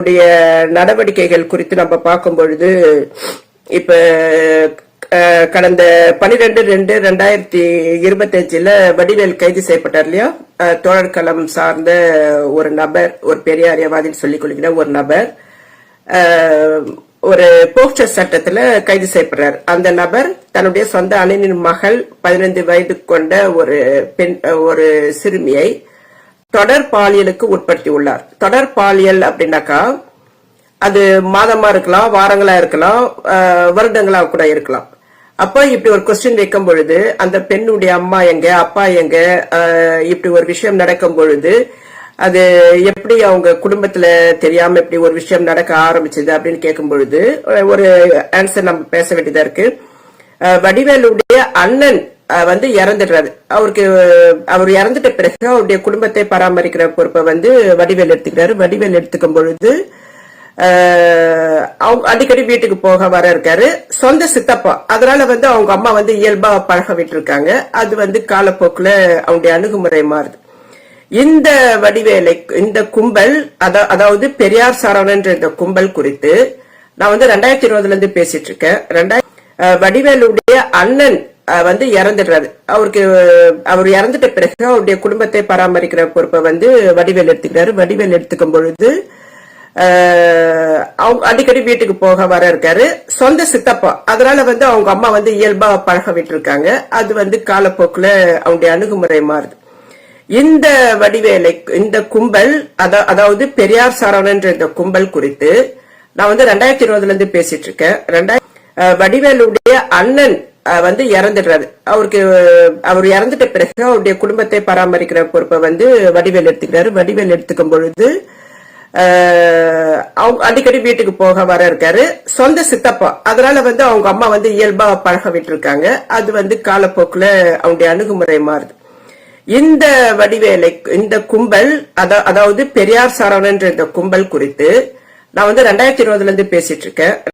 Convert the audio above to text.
உடைய நடவடிக்கைகள் குறித்து நம்ம பார்க்கும் பொழுது இப்ப கடந்த பனிரெண்டு ரெண்டு ரெண்டாயிரத்தி இருபத்தி அஞ்சுல வடிவேல் கைது செய்யப்பட்டார் இல்லையா? அஹ், தோழர் களம் சார்ந்த ஒரு நபர் ஒரு பெரியாரியவாதின்னு சொல்லிக் கொள்கிற ஒரு நபர். ஒரு போக்சர் சட்டத்துல கைது செய்யப்படுறார். அந்த நபர் தன்னுடைய சொந்த அணியின் மகள் பதினைந்து வயது கொண்ட ஒரு பெண் ஒரு சிறுமியை தொடர் பாலியலுக்கு உட்படுத்தி உள்ளார் தொடர் பாலியல் அப்படின்னாக்கா அது மாதமா இருக்கலாம் வாரங்களா இருக்கலாம் வருடங்களா கூட இருக்கலாம். அப்ப இப்படி ஒரு கொஸ்டின் வைக்கும் பொழுது அந்த பெண்ணுடைய அம்மா எங்க அப்பா எங்க இப்படி ஒரு விஷயம் நடக்கும் பொழுது அது எப்படி அவங்க குடும்பத்துல தெரியாம இப்படி ஒரு விஷயம் நடக்க ஆரம்பிச்சது அப்படின்னு கேட்கும் பொழுது ஒரு ஆன்சர் நம்ம பேச வேண்டியதா இருக்கு. வடிவேலுடைய அண்ணன் வந்து இறந்துடுறாரு. அவருக்கு அவர் இறந்துட்ட பிறகு அவருடைய குடும்பத்தை பராமரிக்கிற பொறுப்பை வந்து வடிவேல் எடுத்துக்கிறாரு. வடிவேல் எடுத்துக்கும் பொழுது அவங்க அடிக்கடி வீட்டுக்கு போக வர இருக்காரு. சொந்த சித்தப்பா. அதனால வந்து அவங்க அம்மா வந்து இயல்பா பழக விட்டுருக்காங்க. அது வந்து காலப்போக்குல அவங்களுடைய அணுகுமுறை மாறுது. இந்த வடிவேலை இந்த கும்பல் அதாவது பெரியார் சரவணன்ற இந்த கும்பல் குறித்து நான் வந்து ரெண்டாயிரத்தி இருபதுல இருந்து பேசிட்டு இருக்கேன். ரெண்டாயிரம் வடிவேலுடைய அண்ணன் வந்து இறந்துடுறாரு. அவருக்கு அவர் இறந்துட்ட பிறகு அவருடைய குடும்பத்தை பராமரிக்கிற பொறுப்பை வந்து வடிவேல் எடுத்துக்கிறாரு. வடிவேல் எடுத்துக்கும் பொழுது அவங்க அடிக்கடி வீட்டுக்கு போக வர இருக்காரு. சொந்த சித்தப்பா. அதனால வந்து அவங்க அம்மா வந்து இயல்பா பழக விட்டுருக்காங்க. அது வந்து காலப்போக்குல அவங்களுடைய அணுகுமுறை மாறுது. இந்த வடிவேலை இந்த கும்பல் அதா- அதாவது பெரியார் சரவணன்ற இந்த கும்பல் குறித்து நான் வந்து ரெண்டாயிரத்தி இருபதுல இருந்து பேசிட்டு இருக்கேன். ரெண்டாயிரம் வடிவேலுடைய அண்ணன் வந்து இறந்துடுறாரு. அவருக்கு அவர் இறந்துட்ட பிறகு அவருடைய குடும்பத்தை பராமரிக்கிற பொறுப்பை வந்து வடிவேல் எடுத்துக்கிறாரு. வடிவேல் எடுத்துக்கும் பொழுது அவங்க அடிக்கடி வீட்டுக்கு போக வர இருக்காரு. சொந்த சித்தப்பா. அதனால வந்து அவங்க அம்மா வந்து இயல்பா பழக விட்டுருக்காங்க அது வந்து காலப்போக்குல அவங்களுடைய அணுகுமுறை மாறுது. இந்த வடிவேலை இந்த கும்பல் அதா- அதாவது பெரியார் சரவணன்ற இந்த கும்பல் குறித்து நான் வந்து ரெண்டாயிரத்தி இருபதுல இருந்து பேசிட்டு இருக்கேன்.